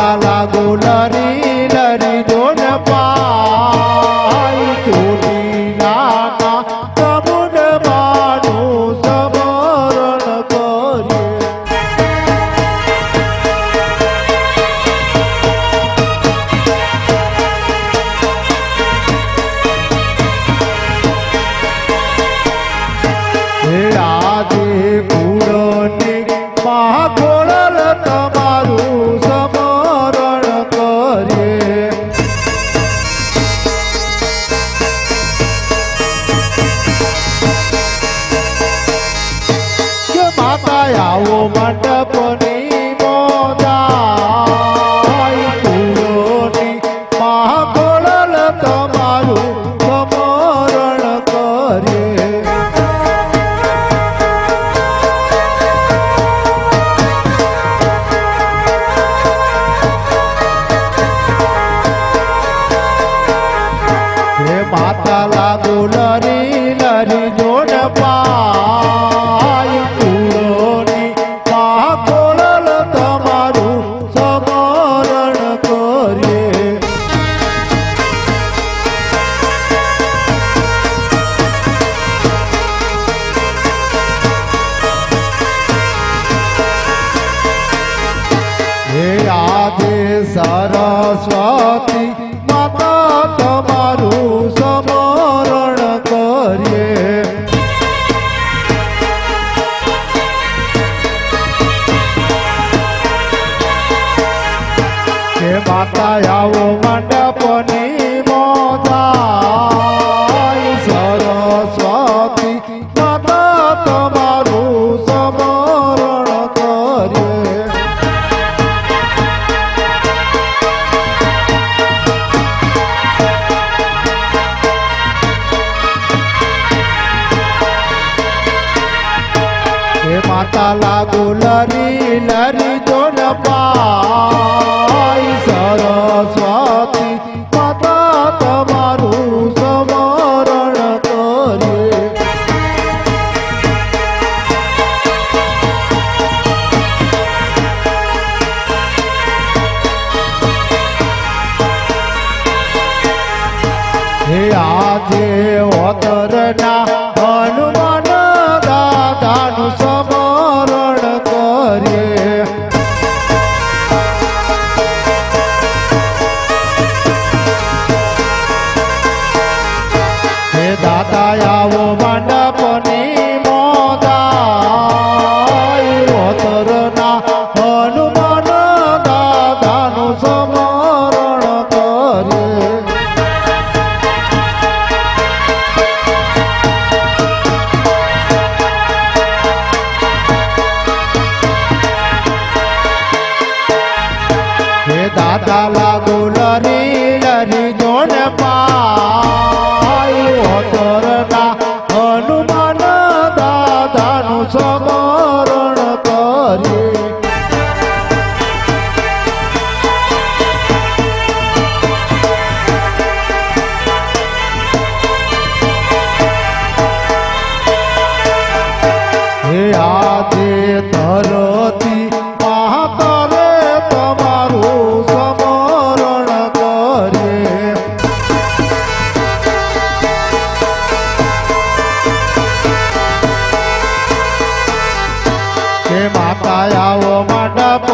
falado માતા આવો મંડપને સારસ્વાતી માતા તમારું સમરણ કરીએ. કે માતા આવો માટે નરી નરી તો ન પાય સરસ્વતી માતા તમારું સમરણ આજે ઓતરના রে দাদা বাবু লরি লরি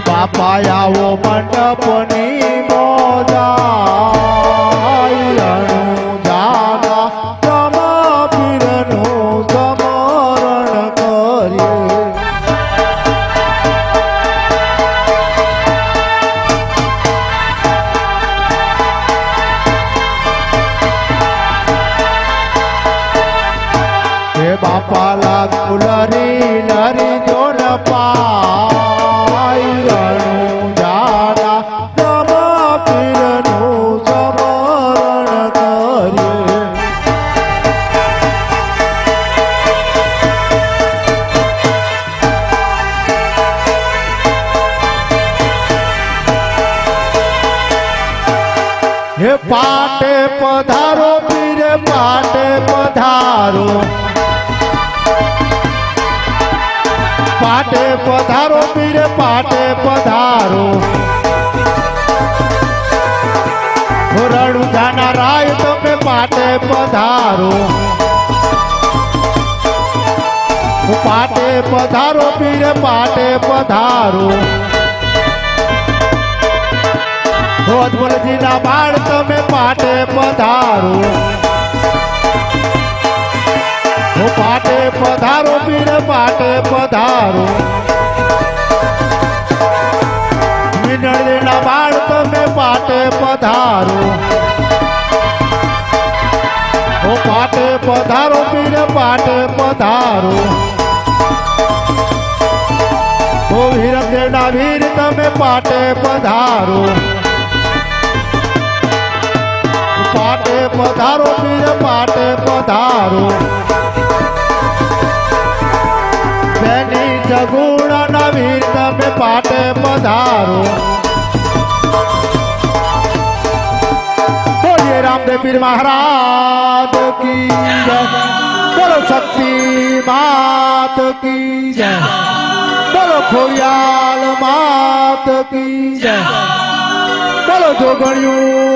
બાપા આવો મંડપની અણુ જાના રમા પીરનું સમરણ કરીએ. હે બાપા લાગુ લરી લરી પાટે પધારો, પીરે પાટે પધારો. પાટે પધારો, પીરે પાટે પધારો. રણુ જાના રાય તમે પાટે પધારો. પાટે પધારો, પીરે પાટે પધારો. ધોધમલજીના બાળ તમે પાટે પધારો. હું પાટે પધારો, પીર પાટે પધારો. મિનળના બાળ તમે પાટે પધારો. હું પાટે પધારો, પીર પાટે પધારો. ઓ વીરદેવના વીર તમે પાટે પધારો. પાટે પધારો પીર પાટે પધારો બેની જગુણાના વીર તમે પાટે પધારો બોલીએ રામદેવ પીર મહારાજ કી જય બોલો શક્તિ માત કી જય બોલો ખોડિયાલ માત કી જય બોલો જોગણિયું